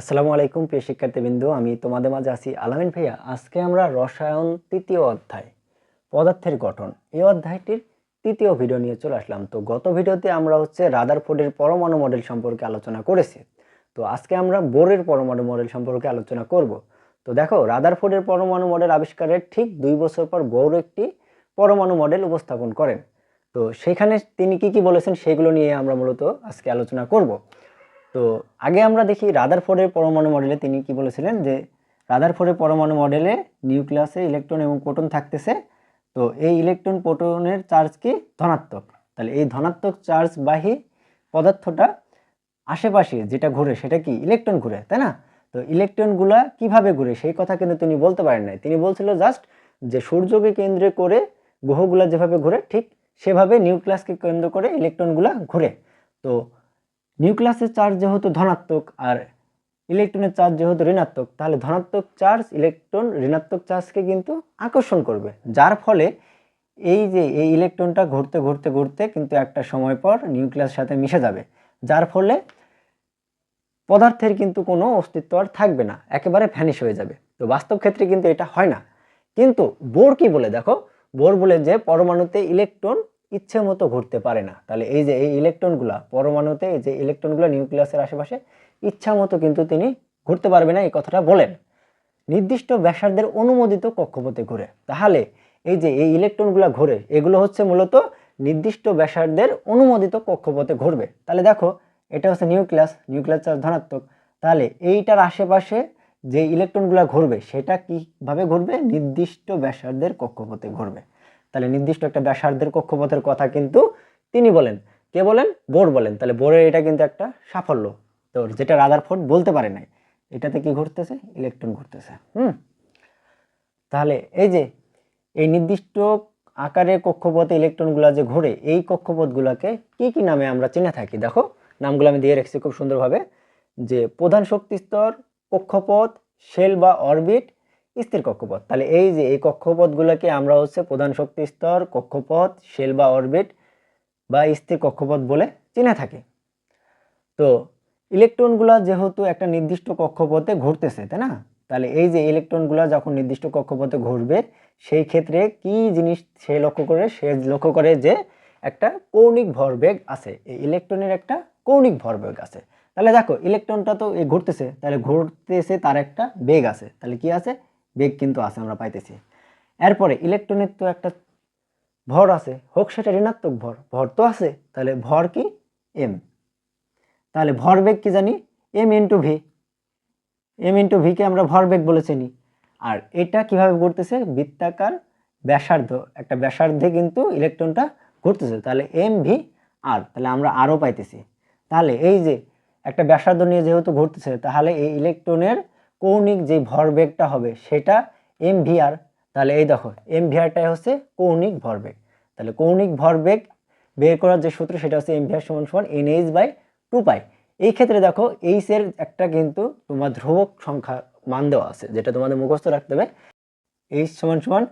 আসসালামু আলাইকুম, প্রিয় শিক্ষার্থীবৃন্দ। আমি তোমাদের মাঝে আছি আলামিন ভাইয়া। আজকে আমরা রসায়ন তৃতীয় অধ্যায়, পদার্থের গঠন। এই অধ্যায়টির তৃতীয় ভিডিও নিয়ে চলে আসলাম। তো গত ভিডিওতে আমরা হচ্ছে রাদারফোর্ডের পরমাণু মডেল সম্পর্কে আলোচনা করেছি। তো আজকে আমরা বোরের পরমাণু মডেল সম্পর্কে আলোচনা করব। তো দেখো রাদারফোর্ডের পরমাণু মডেল আবিষ্কারের ঠিক দুই বছর পর বোর একটি পরমাণু মডেল উপস্থাপন করেন। তো সেখানে তিনি কি কি বলেছেন, সেগুলো নিয়ে আমরা মূলত আজকে আলোচনা করব। তো আগে আমরা দেখি রাদার রাদারফোর্ডের পরমাণু মডেলে তিনি কি বলেছিলেন যে রাদার রাদারফোর্ডের পরমাণু মডেলে নিউক্লিয়াসে ইলেকট্রন এবং প্রোটন থাকতেছে। তো এই ইলেকট্রন প্রোটনের চার্জ কি? ধনাত্মক। তাহলে এই ধনাত্মক চার্জ চার্জবাহী পদার্থটা আশেপাশে যেটা ঘুরে সেটা কি? ইলেকট্রন ঘুরে, তাই না? তো ইলেকট্রনগুলা কীভাবে ঘুরে সেই কথা কিন্তু তিনি বলতে পারেন নাই। তিনি বলছিল জাস্ট যে সূর্যকে কেন্দ্র করে গ্রহগুলা যেভাবে ঘুরে ঠিক সেভাবে নিউক্লিয়াসকে কেন্দ্র করে ইলেকট্রনগুলা ঘুরে। তো নিউক্লিয়াসের চার্জ যেহেতু ধনাত্মক আর ইলেকট্রনের চার্জ যেহেতু ঋণাত্মক, তাহলে ধনাত্মক চার্জ ইলেকট্রন ঋণাত্মক চার্জকে কিন্তু আকর্ষণ করবে। যার ফলে এই যে এই ইলেকট্রনটা ঘুরতে ঘুরতে ঘুরতে কিন্তু একটা সময় পর নিউক্লিয়াসের সাথে মিশে যাবে। যার ফলে পদার্থের কিন্তু কোনো অস্তিত্ব আর থাকবে না, একেবারে ভ্যানিশ হয়ে যাবে। তো বাস্তব ক্ষেত্রে কিন্তু এটা হয় না। কিন্তু বোর কি বলে দেখো? বোর বলে যে পরমাণুতে ইলেকট্রন ইচ্ছে মতো ঘুরতে পারে না। তাহলে এই যে এই ইলেকট্রনগুলা পরমাণুতে এই যে ইলেকট্রনগুলো নিউক্লিয়াসের আশেপাশে ইচ্ছা মতো কিন্তু তিনি ঘুরতে পারবে না, এই কথাটা বলেন। নির্দিষ্ট ব্যাসার্ধের অনুমোদিত কক্ষপথে ঘুরে। তাহলে এই যে এই ইলেকট্রনগুলো ঘুরে, এগুলো হচ্ছে মূলত নির্দিষ্ট ব্যাসার্ধের অনুমোদিত কক্ষপথে ঘুরবে। তাহলে দেখো, এটা হচ্ছে নিউক্লিয়াস নিউক্লিয়াস চার্জ ধনাত্মক। তাহলে এইটার আশেপাশে যে ইলেকট্রনগুলো ঘুরবে, সেটা কীভাবে ঘুরবে? নির্দিষ্ট ব্যাসার্ধের কক্ষপথে ঘুরবে। তাহলে নির্দিষ্ট একটা ব্যাসার্ধের কক্ষপথের কথা কিন্তু তিনি বলেন। কে বলেন? বোর বলেন। তাহলে বোরের এটা কিন্তু একটা সাফল্য। তো যেটা রাদারফোর্ড বলতে পারে নাই, এটাতে কি ঘুরতেছে ইলেকট্রন ঘুরতেছে হুম? তাহলে এই যে, এই নির্দিষ্ট আকারের কক্ষপথে ইলেকট্রনগুলো যে ঘোরে, এই কক্ষপথগুলোকে কি কি নামে আমরা চিনে থাকি? দেখো, নামগুলো আমি দিয়ে রেখেছি খুব সুন্দরভাবে। যে প্রধান শক্তি স্তর কক্ষপথ, শেল বা অরবিট স্থির কক্ষপথ। তাহলে এই যে এই কক্ষপথগুলোকে আমরা হচ্ছে প্রধান শক্তি স্তর, কক্ষপথ, শেল বা অরবিট বা স্থির কক্ষপথ বলে চিনে থাকি। তো ইলেকট্রনগুলো যেহেতু একটা নির্দিষ্ট কক্ষপথে ঘুরতেছে, তাই না? তাহলে এই যে ইলেকট্রনগুলো যখন নির্দিষ্ট কক্ষপথে ঘুরবে, সেই ক্ষেত্রে কি জিনিস সে লক্ষ্য করে? সে লক্ষ্য করে যে একটা কৌণিক ভরবেগ আছে। এই ইলেকট্রনের একটা কৌণিক ভরবেগ আছে। তাহলে দেখো, ইলেকট্রনটা তো ঘুরতেছে। তাহলে ঘুরতেছে তার একটা বেগ আছে। তাহলে কি আছে? বেগ কিন্তু আছে, আমরা পাইতেছি। এরপরে ইলেকট্রনের তো একটা ভর আছে, হোক সেটা ঋণাত্মক ভর ভর তো আছে, তাহলে ভর কি? এম তাহলে ভর ভরবেগ কি জানি? M into V M into V K আমরা ভরবেগ বলে চিনি। আর এটা কীভাবে ঘুরতেছে? বৃত্তাকার ব্যাসার্ধ, একটা ব্যাসার্ধে কিন্তু ইলেকট্রনটা ঘুরতেছে, তাহলে এম ভি আর তাহলে আমরা আরও পাইতেছি। তাহলে এই যে একটা ব্যাসার্ধ নিয়ে যেহেতু ঘুরতেছে, তাহলে এই ইলেকট্রনের কৌণিক যে ভরবেগটা হবে সেটা এম ভি আর তাহলে এই দেখো এম ভি আরটাই হচ্ছে কৌণিক ভরবেগ। তাহলে কৌণিক ভরবেগ বের করার যে সূত্র সেটা হচ্ছে এম ভি আর সমান সমান N H by two pi. এই ক্ষেত্রে দেখো এইচ এর একটা কিন্তু তোমার ধ্রুবক সংখ্যা মান দেওয়া আছে, যেটা তোমাদের মুখস্থ রাখতে হবে। এইচ সমান সমান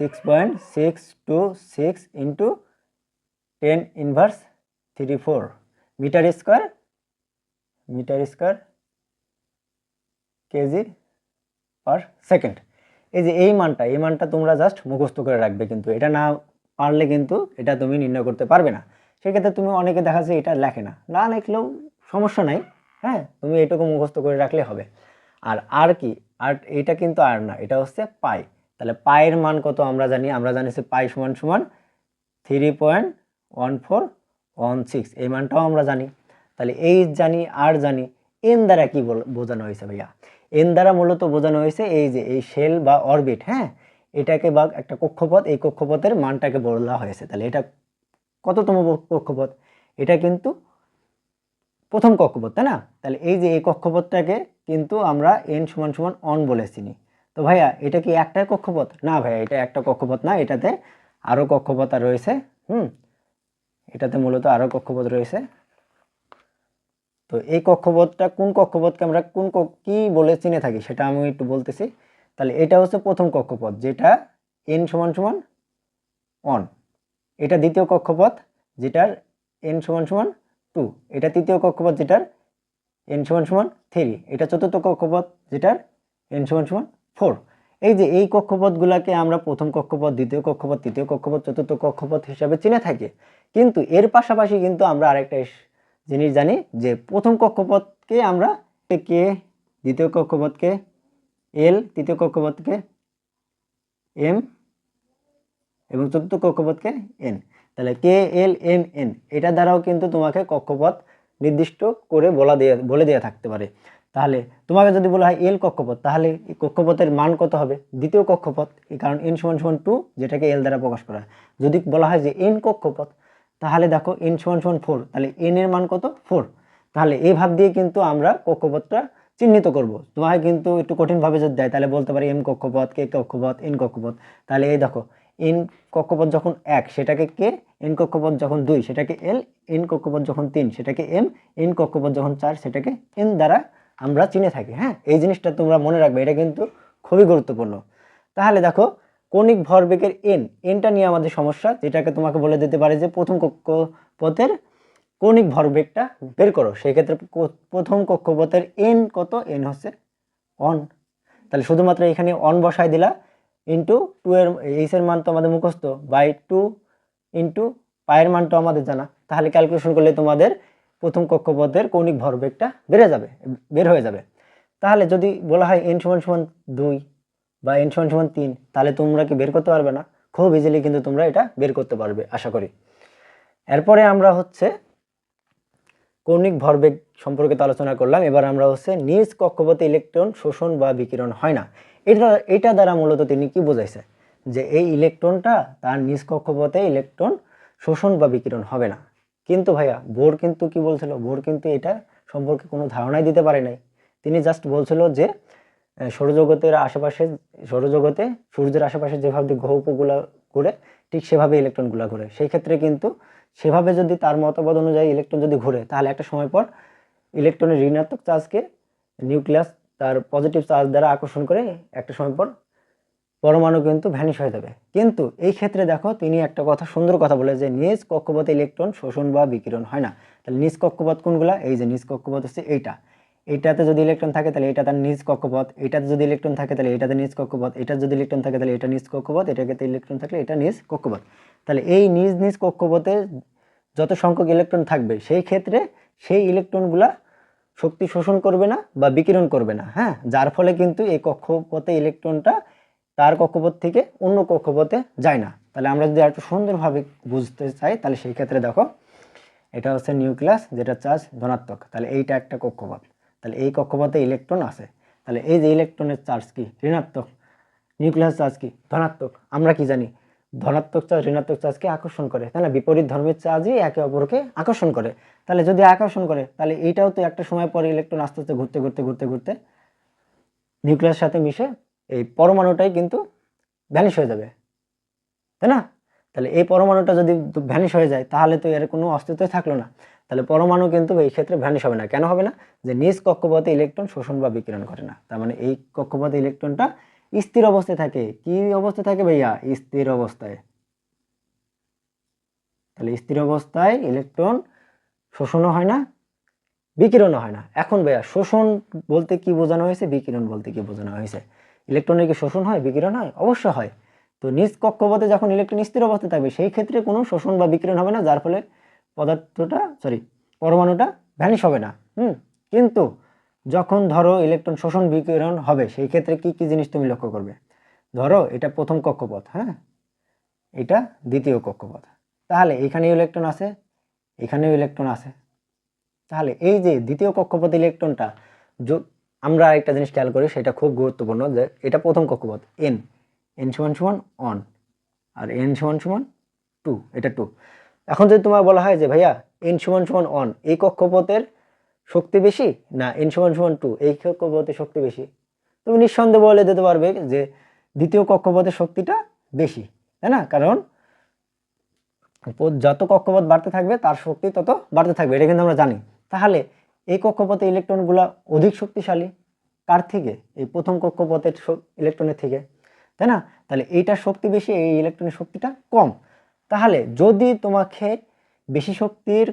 six point six two six into ten inverse three four metre square metre square KG per second এই যে এই মানটা এই মানটা তোমরা জাস্ট মুখস্থ করে রাখবে কিন্তু। এটা না পারলে কিন্তু এটা তুমি নির্ণয় করতে পারবে না। সেক্ষেত্রে তুমি অনেকে দেখা যাচ্ছে এটা লেখে না। না লিখলেও সমস্যা নাই হ্যাঁ? তুমি এটুকু মুখস্থ করে রাখলে হবে। আর আর কি? আর এটা কিন্তু আর না, এটা হচ্ছে পাই। তাহলে পায়ের মান কত আমরা জানি? আমরা জানি যে পাই সমান সমান three point one four one six এই মানটাও আমরা জানি। তাহলে এই জানি, আর জানি, এন দ্বারা কি বোঝানো হয়েছে ভাইয়া? এন দ্বারা মূলত বোঝানো হয়েছে এই যে এই শেল বা অরবিট হ্যাঁ? এটাকে বা একটা কক্ষপথ, এই কক্ষপথের মানটাকে বলা হয়েছে। তাহলে এটা কততম কক্ষপথ? এটা কিন্তু প্রথম কক্ষপথ, তাই না? তাহলে এই যে এই কক্ষপথটাকে কিন্তু আমরা এন সমান সমান অন বলে চিনি। তো ভাইয়া, এটা কি একটাই কক্ষপথ? না ভাইয়া, এটা একটা কক্ষপথ না, এটাতে আরও কক্ষপথ রয়েছে। হুম, এটাতে মূলত আরও কক্ষপথ রয়েছে। তো এই কক্ষপথটা কোন কক্ষপথকে আমরা কোন ক- বলে চিনে থাকি সেটা আমি একটু বলতেছি। তাহলে এটা হচ্ছে প্রথম কক্ষপথ, যেটা এন সমান সমান অন এটা দ্বিতীয় কক্ষপথ, যেটার এন সমান সমান টু এটা তৃতীয় কক্ষপথ, যেটার এন সমান সমান থ্রি এটা চতুর্থ কক্ষপথ, যেটার এন সমান সমান ফোর এই যে এই কক্ষপথগুলোকে আমরা প্রথম কক্ষপথ, দ্বিতীয় কক্ষপথ, তৃতীয় কক্ষপথ, চতুর্থ কক্ষপথ হিসাবে চিনে থাকি। কিন্তু এর পাশাপাশি কিন্তু আমরা আরেকটা জিনিস জানি যে প্রথম কক্ষপথকে আমরা কে, দ্বিতীয় কক্ষপথকে এল, তৃতীয় কক্ষপথকে এম এবং চতুর্থ কক্ষপথকে এন। তাহলে কে, এল, এম, এন, এটা দ্বারাও কিন্তু তোমাকে কক্ষপথ নির্দিষ্ট করে বলা দিয়ে, বলে দেওয়া থাকতে পারে। তাহলে তোমাকে যদি বলা হয় এল কক্ষপথ, তাহলে এই কক্ষপথের মান কত হবে? দ্বিতীয় কক্ষপথ, এই কারণ এন সমান সমান টু, যেটাকে এল দ্বারা প্রকাশ করা হয়। যদি বলা হয় যে এন কক্ষপথ তাহলে দেখো এন সমান সমান ফোর তাহলে এন এর মান কত? ফোর তাহলে এই ভাব দিয়ে কিন্তু আমরা কক্ষপথটা চিহ্নিত করব। তোমাকে কিন্তু একটু কঠিনভাবে যদি দেয়, তাহলে বলতে পারি এম কক্ষপথ কে কক্ষপথ এন কক্ষপথ। তাহলে এই দেখো এন কক্ষপথ যখন এক, সেটাকে কে এন কক্ষপথ যখন দুই, সেটাকে এল এন কক্ষপথ যখন তিন, সেটাকে এম এন কক্ষপথ যখন চার, সেটাকে এন দ্বারা আমরা চিনে থাকি হ্যাঁ? এই জিনিসটা তোমরা মনে রাখবে, এটা কিন্তু খুবই গুরুত্বপূর্ণ। তাহলে দেখো কৌণিক ভরবেগের এন এনটা নিয়ে আমাদের সমস্যা, যেটাকে তোমাকে বলে দিতে পারে যে প্রথম কক্ষপথের কৌণিক ভরবেগটা বের করো। সেক্ষেত্রে প্রথম কক্ষপথের এন কত? এন হচ্ছে অন তাহলে শুধুমাত্র এখানে অন বসায় দিলা ইন্টু টু এর এইচ এর মান তো আমাদের মুখস্থ বাই টু ইন্টু পায়ের মান তো আমাদের জানা। তাহলে ক্যালকুলেশন করলে তোমাদের প্রথম কক্ষপথের কৌণিক ভরবেগটা বেড়ে যাবে, বের হয়ে যাবে। তাহলে যদি বলা হয় এন সমান সমান দুই বা এন সমান সমান তিন, তাহলে তোমরা কি বের করতে পারবে না। খুব ইজিলি কিন্তু তোমরা এটা বের করতে পারবে, আশা করি। এরপরে আমরা হচ্ছে কৌণিক ভরবেগ সম্পর্কে আলোচনা করলাম, এবার আমরা হচ্ছে নিজ কক্ষপথে ইলেকট্রন শোষণ বা বিকিরণ হয় না। এটা এটা দ্বারা মূলত তিনি কি বোঝাইছে? যে এই ইলেকট্রনটা তার নিজ কক্ষপথে ইলেকট্রন শোষণ বা বিকিরণ হবে না। কিন্তু ভাইয়া, বোর কিন্তু কি বলছিল? বোর কিন্তু এটা সম্পর্কে কোনো ধারণাই দিতে পারে নাই। তিনি জাস্ট বলছিল যে সৌরজগতের আশেপাশে, সৌরজগতে সূর্যের আশেপাশে যেভাবে গ্রহ উপগুলা ঘুরে, ঠিক সেভাবে ইলেকট্রনগুলো ঘুরে। সেই ক্ষেত্রে কিন্তু সেভাবে যদি তার মতবাদ অনুযায়ী ইলেকট্রন যদি ঘুরে, তাহলে একটা সময় পর ইলেকট্রনের ঋণাত্মক চার্জকে নিউক্লিয়াস তার পজিটিভ চার্জ দ্বারা আকর্ষণ করে একটা সময় পর পরমাণু কিন্তু ভ্যানিশ হয়ে যাবে। কিন্তু এই ক্ষেত্রে দেখো, তিনি একটা কথা, সুন্দর কথা বলে যে নিজ কক্ষপথে ইলেকট্রন শোষণ বা বিকিরণ হয় না। তাহলে নিজ কক্ষপথ কোনগুলা? এই যে নিজ কক্ষপথ হচ্ছে এইটা। এইটাতে যদি ইলেকট্রন থাকে, তাহলে এটা তার নিজ কক্ষপথ। এটাতে যদি ইলেকট্রন থাকে, তাহলে এটাতে নিজ কক্ষপথ। এটা যদি ইলেকট্রন থাকে, তাহলে এটা নিজ কক্ষপথ। এটাতে ইলেকট্রন থাকলে এটা নিজ কক্ষপথ। তাহলে এই নিজ নিজ কক্ষপথে যত সংখ্যক ইলেকট্রন থাকবে, সেই ক্ষেত্রে সেই ইলেকট্রনগুলা শক্তি শোষণ করবে না বা বিকিরণ করবে না হ্যাঁ? যার ফলে কিন্তু এই কক্ষপথে ইলেকট্রনটা তার কক্ষপথ থেকে অন্য কক্ষপথে যায় না। তাহলে আমরা যদি একটু সুন্দরভাবে বুঝতে চাই, তাহলে সেই ক্ষেত্রে দেখো, এটা হচ্ছে নিউক্লিয়াস, যেটা চার্জ ধনাত্মক। তাহলে এইটা একটা কক্ষপথ। তাহলে এই কক্ষপথে ইলেকট্রন আছে। তাহলে এই যে ইলেকট্রনের চার্জ কি? ঋণাত্মক। নিউক্লিয়াস চার্জ কি? ধনাত্মক। আমরা কি জানি? ধনাত্মক চার্জ ঋণাত্মক চার্জকে আকর্ষণ করে। না? বিপরীত ধর্মের চার্জই একে অপরকে আকর্ষণ করে। তাহলে যদি আকর্ষণ করে, তাহলে এইটাও তো একটা সময় পরে ইলেকট্রন আস্তে আস্তে ঘুরতে ঘুরতে ঘুরতে ঘুরতে নিউক্লিয়াসের সাথে মিশে এই পরমাণুটাই কিন্তু ভ্যানিশ হয়ে যাবে। তাই না? তাহলে এই পরমাণুটা যদি ভ্যানিশ হয়ে যায়, তাহলে তো এর কোনো অস্তিত্বই থাকল না। তাহলে পরমাণু কিন্তু এই ক্ষেত্রে ভ্যানিশ হবে না। কেন হবে না? যে নিজ কক্ষপথে ইলেকট্রন শোষণ বা বিকিরণ করে না। তার মানে এই কক্ষপথে ইলেকট্রনটা স্থির অবস্থায় থাকে। কি অবস্থায় থাকে ভাইয়া? স্থির অবস্থায়। তাহলে স্থির অবস্থায় ইলেকট্রন শোষণও হয় না, বিকিরণও হয় না। এখন ভাইয়া, শোষণ বলতে কি বোঝানো হয়েছে? বিকিরণ বলতে কি বোঝানো হয়েছে? ইলেকট্রনের কি শোষণ হয়? বিকিরণ হয়? অবশ্য হয়। তো নিজ কক্ষপথে যখন ইলেকট্রন স্থির অবস্থায় থাকবে, সেই ক্ষেত্রে কোনো শোষণ বা বিকিরণ হবে না, যার ফলে পদার্থটা সরি পরমাণুটা ভ্যানিশ হবে না। হুম, কিন্তু যখন ধরো ইলেকট্রন শোষণ বিকিরণ হবে, সেই ক্ষেত্রে কি কি জিনিস তুমি লক্ষ্য করবে? ধরো এটা প্রথম কক্ষপথ হ্যাঁ? এটা দ্বিতীয় কক্ষপথ। তাহলে এখানেও ইলেকট্রন আছে, এখানেও ইলেকট্রন আছে। তাহলে এই যে দ্বিতীয় কক্ষপথ ইলেকট্রনটা আমরা একটা জিনিস খেয়াল করি, সেটা খুব গুরুত্বপূর্ণ যে এটা প্রথম কক্ষপথ এন এন সমান সমান অন আর এন সমান সমান টু এটা টু এখন যদি তোমার বলা হয় যে, ভাইয়া এন সমান সমান অন এই কক্ষপথের শক্তি বেশি না এন সমান সমান টু এই কক্ষপথের শক্তি বেশি? তুমি নিঃসন্দেহে বলে দিতে পারবে যে, দ্বিতীয় কক্ষপথের শক্তিটা বেশি, তাই না? কারণ যত কক্ষপথ বাড়তে থাকবে, তার শক্তি তত বাড়তে থাকবে, এটা কিন্তু আমরা জানি। তাহলে এই কক্ষপথে ইলেকট্রনগুলো অধিক শক্তিশালী কার থেকে? এই প্রথম কক্ষপথের ইলেকট্রনের থেকে। তাই না? তাহলে এইটার শক্তি বেশি, এই ইলেকট্রনের শক্তিটা কম। তাহলে যদি তোমাকে বেশি শক্তির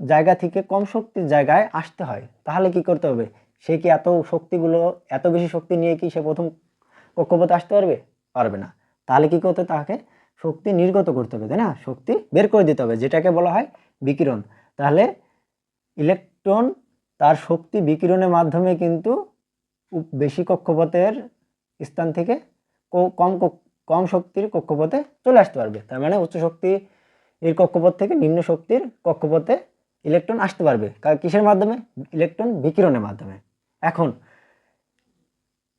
জায়গা থেকে কম শক্তির জায়গায় আসতে হয়, তাহলে কি করতে হবে? সে কি এত শক্তিগুলো, এত বেশি শক্তি নিয়ে কি সে প্রথম কক্ষপথে আসতে পারবে? পারবে না। তাহলে কি করতে তাকে শক্তি নির্গত করতে হবে, তাই না? শক্তি বের করে দিতে হবে, যেটাকে বলা হয় বিকিরণ। তাহলে ইলেকট্রন তার শক্তি বিকিরণের মাধ্যমে কিন্তু বেশি কক্ষপথের স্থান থেকে কম কম শক্তির কক্ষপথে চলে আসতে পারবে। তার মানে উচ্চ শক্তি এর কক্ষপথ থেকে নিম্ন শক্তির কক্ষপথে ইলেকট্রন আসতে পারবে। কা- কিসের মাধ্যমে? ইলেকট্রন বিকিরণের মাধ্যমে। এখন,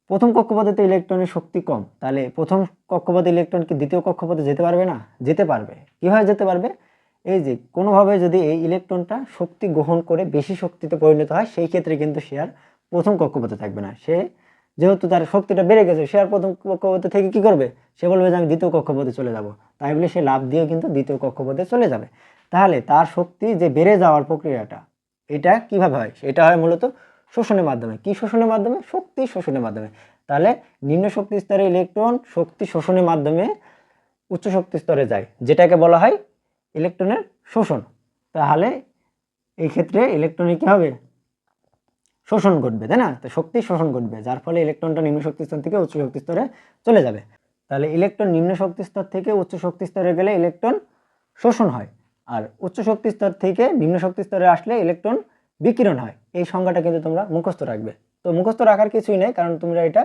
প্রথম কক্ষপথে তো ইলেকট্রনের শক্তি কম, তাহলে প্রথম কক্ষপথে ইলেকট্রন কি দ্বিতীয় কক্ষপথে যেতে পারবে না? যেতে পারবে। কীভাবে যেতে পারবে? এই যে, কোনোভাবে যদি এই ইলেকট্রনটা শক্তি গ্রহণ করে বেশি শক্তিতে পরিণত হয়, সেই ক্ষেত্রে কিন্তু সে আর প্রথম কক্ষপথে থাকবে না। সে যেহেতু তার শক্তিটা বেড়ে গেছে, সে আর প্রথম কক্ষপথে থেকে কি করবে? সে বলবে যে, আমি দ্বিতীয় কক্ষপথে চলে যাব। তাই বলে সে লাভ দিয়ে কিন্তু দ্বিতীয় কক্ষপথে চলে যাবে। তাহলে তার শক্তি যে বেড়ে যাওয়ার প্রক্রিয়াটা, এটা কীভাবে হয়? সেটা হয় মূলত শোষণের মাধ্যমে। কি শোষণের মাধ্যমে? শক্তি শোষণের মাধ্যমে। তাহলে নিম্ন শক্তি স্তরে ইলেকট্রন শক্তি শোষণের মাধ্যমে উচ্চ শক্তি স্তরে যায়, যেটাকে বলা হয় ইলেকট্রনের শোষণ। তাহলে এই ক্ষেত্রে ইলেকট্রনের কি হবে? শোষণ ঘটবে, তাই না? তো শক্তি শোষণ ঘটবে, যার ফলে ইলেকট্রনটা নিম্ন শক্তি স্তর থেকে উচ্চ শক্তি স্তরে চলে যাবে। তাহলে ইলেকট্রন নিম্ন শক্তি স্তর থেকে উচ্চ শক্তি স্তরে গেলে ইলেকট্রন শোষণ হয়, আর উচ্চ শক্তি স্তর থেকে নিম্ন শক্তি স্তরে আসলে ইলেকট্রন বিকিরণ হয়। এই সংজ্ঞাটা কিন্তু তোমরা মুখস্থ রাখবে। তো মুখস্থ রাখার কিছুই নেই, কারণ তোমরা এটা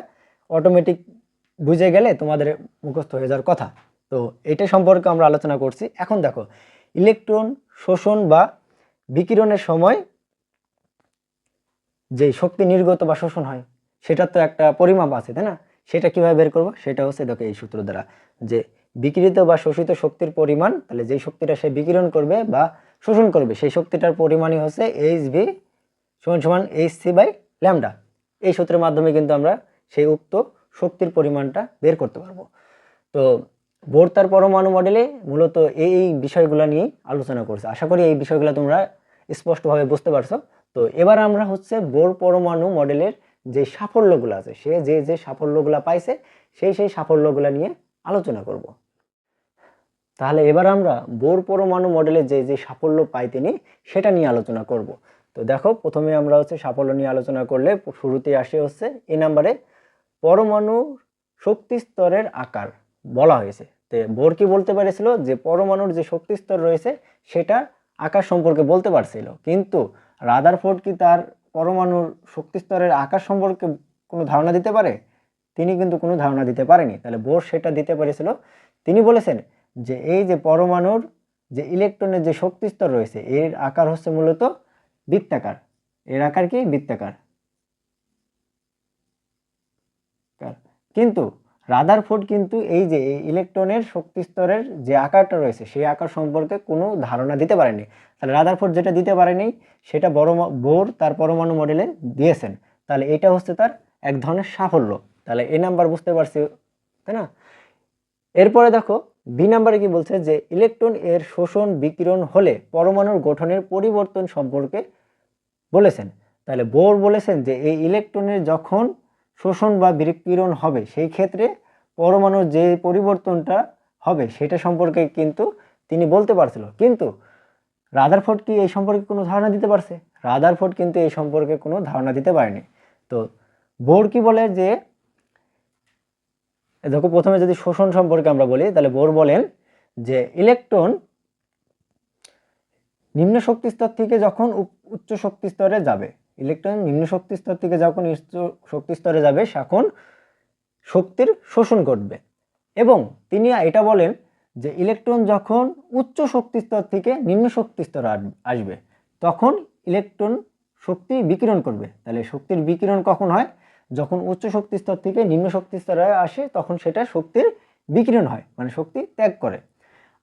অটোমেটিক বুঝে গেলে তোমাদের মুখস্থ হয়ে যাওয়ার কথা। তো এটা সম্পর্কে আমরা আলোচনা করছি। এখন দেখো ইলেকট্রন শোষণ বা বিকিরণের সময় যে শক্তি নির্গত বা শোষণ হয়, সেটার তো একটা পরিমাপ আছে, তাই না? সেটা কীভাবে বের করব? সেটা হচ্ছে দেখো এই সূত্র দ্বারা যে বিকিরিত বা শোষিত শক্তির পরিমাণ, তাহলে যেই শক্তিটা সে বিকিরণ করবে বা শোষণ করবে, সেই শক্তিটার পরিমাণই হচ্ছে এইচ ভি সমান সমান এইচ সি বাই ল্যামডা। এই সূত্রের মাধ্যমে কিন্তু আমরা সেই উক্ত শক্তির পরিমাণটা বের করতে পারব। তো বোর তার পরমাণু মডেলে মূলত এই এই বিষয়গুলো নিয়ে আলোচনা করছে। আশা করি এই বিষয়গুলো তোমরা স্পষ্টভাবে বুঝতে পারছ। তো এবার আমরা হচ্ছে বোর পরমাণু মডেলের যে সাফল্যগুলো আছে, সে যে যে সাফল্যগুলো পাইছে, সেই সেই সাফল্যগুলো নিয়ে আলোচনা করব। তাহলে এবার আমরা বোর পরমাণু মডেলের যে যে সাফল্য পাই তিনি, সেটা নিয়ে আলোচনা করব। তো দেখো, প্রথমে আমরা হচ্ছে সাফল্য নিয়ে আলোচনা করলে শুরুতে আসে হচ্ছে এই নাম্বারে পরমাণু শক্তি স্তরের আকার বলা হয়েছে। তো বোর কি বলতে পেরেছিল? যে পরমাণুর যে শক্তি স্তর রয়েছে, সেটা আকার সম্পর্কে বলতে পারছিল। কিন্তু রাদারফোর্ড কি তার পরমাণুর শক্তি স্তরের আকার সম্পর্কে কোনো ধারণা দিতে পারে? তিনি কিন্তু কোনো ধারণা দিতে পারেনি। তাহলে বোর সেটা দিতে পেরেছিল। তিনি বলেছেন যে এই যে পরমাণুর যে ইলেকট্রনের যে শক্তি স্তর রয়েছে, এর আকার হচ্ছে মূলত বৃত্তাকার। এর আকার কি? বৃত্তাকার। কার- কিন্তু রাদারফোর্ড কিন্তু এই যে ইলেকট্রনের শক্তি স্তরের যে আকারটা রয়েছে, সেই আকার সম্পর্কে কোনো ধারণা দিতে পারেনি। তাহলে রাদারফোর্ড যেটা দিতে পারেনি, সেটা বড় বোর তার পরমাণু মডেলে দিয়েছেন। তাহলে এটা হচ্ছে তার এক ধরনের সাফল্য। তাহলে এই নাম্বার বুঝতে পারছি, তাই না? এরপরে দেখো বি নাম্বারে কি বলছে যে ইলেকট্রন এর শোষণ বিকিরণ হলে পরমাণুর গঠনের পরিবর্তন সম্পর্কে বলেছেন। তাহলে বোর বলেছেন যে এই ইলেকট্রনের যখন শোষণ বা বিকিরণ হবে, সেই ক্ষেত্রে পরমাণুর যে পরিবর্তনটা হবে, সেটা সম্পর্কে কিন্তু তিনি বলতে পারছিল। কিন্তু রাদারফোর্ড কি এই সম্পর্কে কোনো ধারণা দিতে পারছে? রাদারফোর্ড কিন্তু এই সম্পর্কে কোনো ধারণা দিতে পারেনি। তো বোর কি বলে যে, দেখো প্রথমে যদি শোষণ সম্পর্কে আমরা বলি, তাহলে বোর বলেন যে ইলেকট্রন নিম্ন শক্তি স্তর থেকে যখন উচ্চ শক্তি স্তরে যাবে ইলেকট্রন নিম্ন শক্তি স্তর থেকে যখন উচ্চ শক্তি স্তরে যাবে তখন শক্তির শোষণ করবে এবং তিনি এটা বলেন যে ইলেকট্রন যখন উচ্চ শক্তি স্তর থেকে নিম্ন শক্তি স্তরে আসবে, তখন ইলেকট্রন শক্তি বিকিরণ করবে। তাহলে শক্তির বিকিরণ কখন হয়? যখন উচ্চ শক্তি স্তর থেকে নিম্ন শক্তি স্তরে আসে, তখন সেটা শক্তির বিকিরণ হয় মানে শক্তি ত্যাগ করে।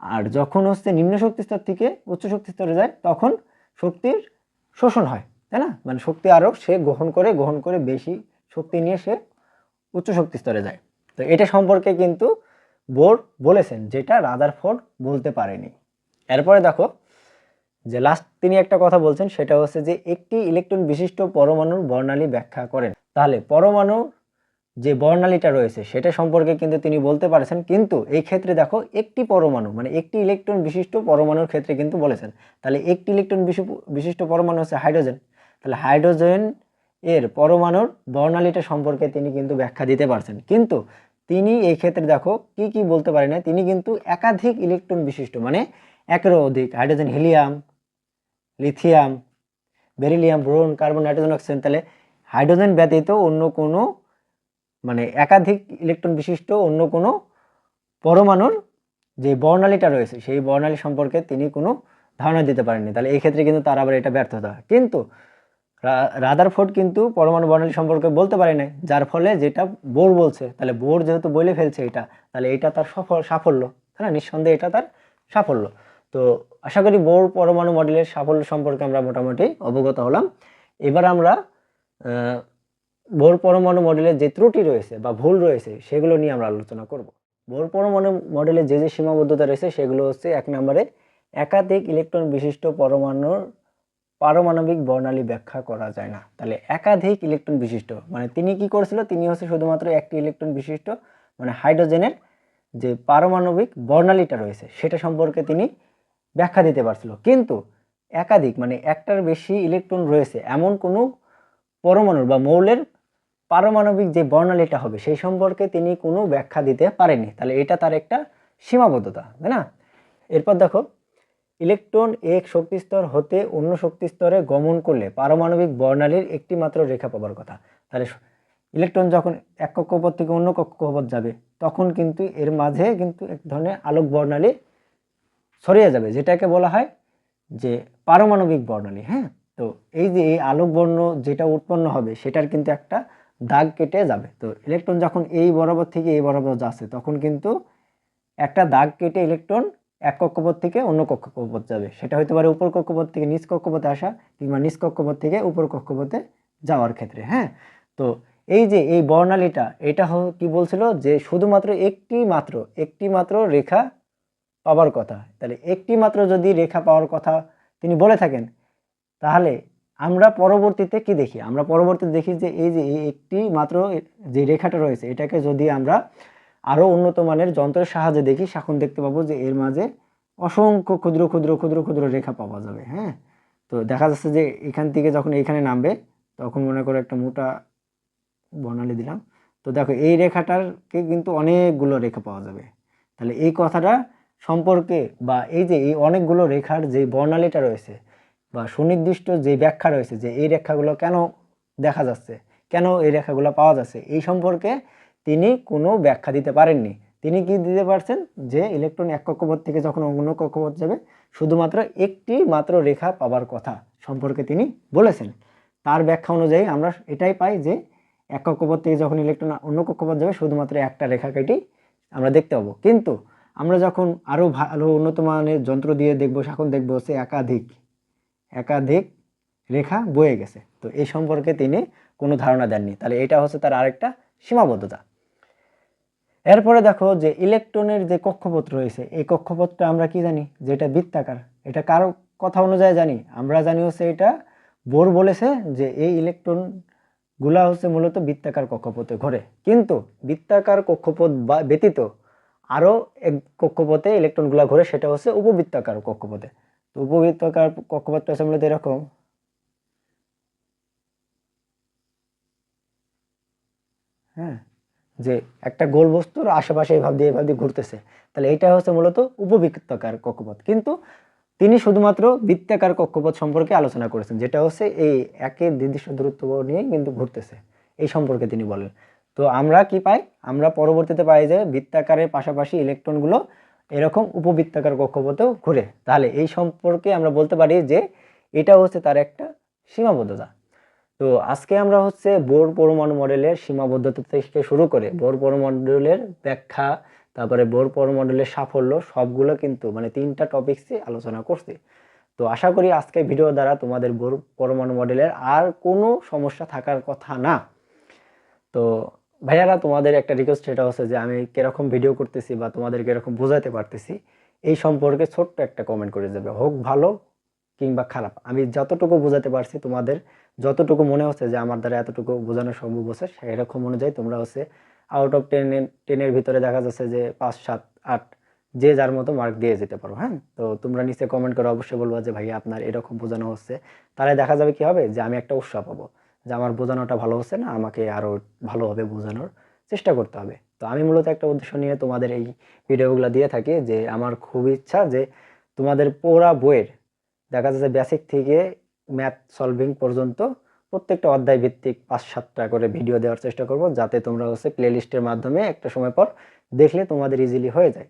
আর যখন হচ্ছে নিম্ন শক্তি স্তর থেকে উচ্চ শক্তি স্তরে যায়, তখন শক্তির শোষণ হয়। তাই না? মানে শক্তি আরও সে গ্রহণ করে গ্রহণ করে বেশি শক্তি নিয়ে সে উচ্চ শক্তি স্তরে যায়। তো এটা সম্পর্কে কিন্তু বোর বলেছেন, যেটা রাদারফোর্ড বলতে পারেনি। এরপরে দেখো, যে লাস্ট তিনি একটা কথা বলছেন, সেটা হচ্ছে যে একটি ইলেকট্রন বিশিষ্ট পরমাণুর বর্ণালী ব্যাখ্যা করেন। তাহলে পরমাণু যে বর্ণালীটা রয়েছে, সেটা সম্পর্কে কিন্তু তিনি বলতে পারেছেন, কিন্তু এই ক্ষেত্রে দেখো একটি পরমাণু মানে একটি ইলেকট্রন বিশিষ্ট পরমাণুর ক্ষেত্রে কিন্তু বলেছেন। তাহলে একটি ইলেকট্রন বিশি- বিশিষ্ট পরমাণু হচ্ছে হাইড্রোজেন তাহলে হাইড্রোজেন এর পরমাণুর বর্ণালীটা সম্পর্কে তিনি কিন্তু ব্যাখ্যা দিতে পারছেন। কিন্তু তিনি এই ক্ষেত্রে দেখো কি কি বলতে পারেন না, তিনি কিন্তু একাধিক ইলেকট্রন বিশিষ্ট মানে একেরও অধিক, hydrogen, helium, lithium, beryllium, boron, carbon, nitrogen, oxygen, তাহলে হাইড্রোজেন ব্যতীত অন্য কোনো মানে একাধিক ইলেকট্রন বিশিষ্ট অন্য কোনো পরমাণুর যে বর্ণালীটা রয়েছে, সেই বর্ণালী সম্পর্কে তিনি কোনো ধারণা দিতে পারেননি। তাহলে এই ক্ষেত্রে কিন্তু তার আবার এটা ব্যর্থতা। কিন্তু রাদারফোর্ড কিন্তু পরমাণু বর্ণালী সম্পর্কে বলতে পারে নাই, যার ফলে যেটা বোর বলছে, তাহলে বোর যেহেতু বলে ফেলছে এটা, তাহলে এটা তার সফল, সাফল্য না? নিঃসন্দেহে এটা তার সাফল্য। তো আশা করি বোর পরমাণু মডেলের সাফল্য সম্পর্কে আমরা মোটামুটি অবগত হলাম। এবার আমরা বোর পরমাণু মডেলের যে ত্রুটি রয়েছে বা ভুল রয়েছে, সেগুলো নিয়ে আমরা আলোচনা করব। বোর পরমাণু মডেলের যে যে সীমাবদ্ধতা রয়েছে, সেগুলো হচ্ছে এক নম্বরে একাধিক ইলেকট্রন বিশিষ্ট পরমাণুর পারমাণবিক বর্ণালী ব্যাখ্যা করা যায় না। তাহলে একাধিক ইলেকট্রন বিশিষ্ট মানে তিনি কি করেছিল? তিনি হচ্ছে শুধুমাত্র একটি ইলেকট্রন বিশিষ্ট মানে হাইড্রোজেনের যে পারমাণবিক বর্ণালীটা রয়েছে, সেটা সম্পর্কে তিনি ব্যাখ্যা দিতে পারছিল। কিন্তু একাধিক মানে একটার বেশি ইলেকট্রন রয়েছে, এমন কোনো পরমাণুর বা মৌলের পারমাণবিক যে বর্ণালীটা হবে, সেই সম্পর্কে তিনি কোনো ব্যাখ্যা দিতে পারেননি। তাহলে এটা তার একটা সীমাবদ্ধতা, তাই না? এরপর দেখো ইলেকট্রন এক শক্তিস্তর হতে অন্য শক্তিস্তরে গমন করলে পারমাণবিক বর্ণালীর একটি মাত্র রেখা পাবার কথা। তাহলে ইলেকট্রন যখন এক কক্ষপথ থেকে অন্য কক্ষপথ যাবে, তখন কিন্তু এর মাঝে কিন্তু এক ধরনের আলোক বর্ণালী ছড়িয়ে যাবে, যেটাকে বলা হয় যে পারমাণবিক বর্ণালী হ্যাঁ? তো এই যে এই আলোক বর্ণ যেটা উৎপন্ন হবে, সেটার কিন্তু একটা দাগ কেটে যাবে। তো ইলেকট্রন যখন এই বরাবর থেকে এই বরাবর যাচ্ছে, তখন কিন্তু একটা দাগ কেটে ইলেকট্রন এক কক্ষপথ থেকে অন্য কক্ষপথ যাবে। সেটা হতে পারে উপর কক্ষপথ থেকে নিচ কক্ষপথে আসা কিংবা নিচ কক্ষপথ থেকে উপর কক্ষপথে যাওয়ার ক্ষেত্রে হ্যাঁ? তো এই যে এই বর্ণালীটা, এটা কি বলছিল যে শুধুমাত্র একটি মাত্র একটি মাত্র রেখা পাওয়ার কথা। তাহলে একটি মাত্র যদি রেখা পাওয়ার কথা তিনি বলে থাকেন, তাহলে আমরা পরবর্তীতে কি দেখি? আমরা পরবর্তীতে দেখি যে এই যে একটি মাত্র যে রেখাটা রয়েছে, এটাকে যদি আমরা আরও উন্নত মানের যন্ত্রের সাহায্যে দেখি, এখন দেখতে পাবো যে এর মাঝে অসংখ্য ক্ষুদ্র ক্ষুদ্র ক্ষুদ্র ক্ষুদ্র রেখা পাওয়া যাবে হ্যাঁ? তো দেখা যাচ্ছে যে এখান থেকে যখন এইখানে নামবে, তখন মনে করো একটা মোটা বর্ণালী দিলাম। তো দেখো, এই রেখাটারকে কিন্তু অনেকগুলো রেখা পাওয়া যাবে। তাহলে এই কথাটা সম্পর্কে বা এই যে এই অনেকগুলো রেখার যে বর্ণালীটা রয়েছে বা সুনির্দিষ্ট যে ব্যাখ্যা রয়েছে যে এই রেখাগুলো কেন দেখা যাচ্ছে, কেন এই রেখাগুলো পাওয়া যাচ্ছে, এই সম্পর্কে তিনি কোনো ব্যাখ্যা দিতে পারেননি। তিনি কি দিতে পারছেন? যে ইলেকট্রন এক কক্ষপথ থেকে যখন অন্য কক্ষপথ যাবে, শুধুমাত্র একটি মাত্র রেখা পাবার কথা সম্পর্কে তিনি বলেছেন। তার ব্যাখ্যা অনুযায়ী আমরা এটাই পাই যে, এক কক্ষপথ থেকে যখন ইলেকট্রন অন্য কক্ষপথ যাবে, শুধুমাত্র একটা রেখা কেটেই আমরা দেখতে পাবো। কিন্তু আমরা যখন আরও ভালো উন্নত মানের যন্ত্র দিয়ে দেখব এখন দেখব হচ্ছে একাধিক একাধিক রেখা বয়ে গেছে। তো এই সম্পর্কে তিনি কোনো ধারণা দেননি। তাহলে এটা হচ্ছে তার আরেকটা সীমাবদ্ধতা। এরপরে দেখো যে ইলেকট্রনের যে কক্ষপথ রয়েছে, এই কক্ষপথটা আমরা কি জানি? যে এটা বৃত্তাকার। এটা কারও কথা অনুযায়ী জানি। আমরা জানি হচ্ছে এটা বোর বলেছে যে এই ইলেকট্রনগুলা হচ্ছে মূলত বৃত্তাকার কক্ষপথে ঘোরে। কিন্তু বৃত্তাকার কক্ষপথ ব্যতীত আরও এক কক্ষপথে ইলেকট্রনগুলা ঘোরে, সেটা হচ্ছে উপবৃত্তাকার কক্ষপথে। তো উপবৃত্তাকার কক্ষপথটা হচ্ছে মূলত এরকম। হ্যাঁ। যে একটা গোল বস্তুর আশেপাশে এইভাবে দিয়ে এইভাবে দিয়ে ঘুরতেছে। তাহলে এটা হচ্ছে মূলত উপবৃত্তাকার কক্ষপথ। কিন্তু তিনি শুধুমাত্র বৃত্তাকার কক্ষপথ সম্পর্কে আলোচনা করেছেন, যেটা হচ্ছে এই একের নির্দিষ্ট দূরত্ব নিয়ে কিন্তু ঘুরতেছে। এই সম্পর্কে তিনি বলেন। তো আমরা কি পাই? আমরা পরবর্তীতে পাই যে বৃত্তাকারের পাশাপাশি ইলেকট্রনগুলো এরকম উপবৃত্তাকার কক্ষপথেও ঘুরে। তাহলে এই সম্পর্কে আমরা বলতে পারি যে এটা হচ্ছে তার একটা সীমাবদ্ধতা। তো আজকে আমরা হচ্ছে বোর পরমাণু মডেলের সীমাবদ্ধতা থেকে শুরু করে বোর পরমাণুলের ব্যাখ্যা, তারপরে বোর পরমণ্ডলের সাফল্য, সবগুলো কিন্তু মানে তিনটা টপিক্সে আলোচনা করছি। তো আশা করি আজকে ভিডিও দ্বারা তোমাদের বোর পরমাণু মডেলের আর কোনো সমস্যা থাকার কথা না। তো ভাইয়ারা, তোমাদের একটা রিকোয়েস্ট সেটা হচ্ছে যে আমি কীরকম ভিডিও করতেছি বা তোমাদের কীরকম বোঝাতে পারতেছি, এই সম্পর্কে ছোট্ট একটা কমেন্ট করে যাবে হোক ভালো কিংবা খারাপ। আমি যতটুকু বোঝাতে পারছি তোমাদের যতটুকু মনে হচ্ছে যে আমার দ্বারা এতটুকু বোঝানো সম্ভব হচ্ছে সেরকম অনুযায়ী তোমরা হচ্ছে আউট অফ টেনের টেনের ভিতরে দেখা যাচ্ছে যে পাঁচ, সাত, আট যে যার মতো মার্ক দিয়ে যেতে পারো হ্যাঁ? তো তোমরা নিচে কমেন্ট করে অবশ্যই বলব যে ভাইয়া আপনার এরকম বোঝানো হচ্ছে। তাহলে দেখা যাবে কি হবে যে আমি একটা উৎসাহ পাবো যে আমার বোঝানোটা ভালো হচ্ছে না, আমাকে আরও ভালোভাবে বোঝানোর চেষ্টা করতে হবে। তো আমি মূলত একটা উদ্দেশ্য নিয়ে তোমাদের এই ভিডিওগুলো দিয়ে থাকি যে আমার খুব ইচ্ছা যে তোমাদের পুরা বইয়ের দেখা যাচ্ছে বেসিক থেকে ম্যাথ সলভিং পর্যন্ত প্রত্যেকটা অধ্যায় ভিত্তিক পাঁচ সাতটা করে ভিডিও দেওয়ার চেষ্টা করব, যাতে তোমরা হচ্ছে প্লেলিস্টের মাধ্যমে একটা সময় পর দেখলে তোমাদের ইজিলি হয়ে যায়।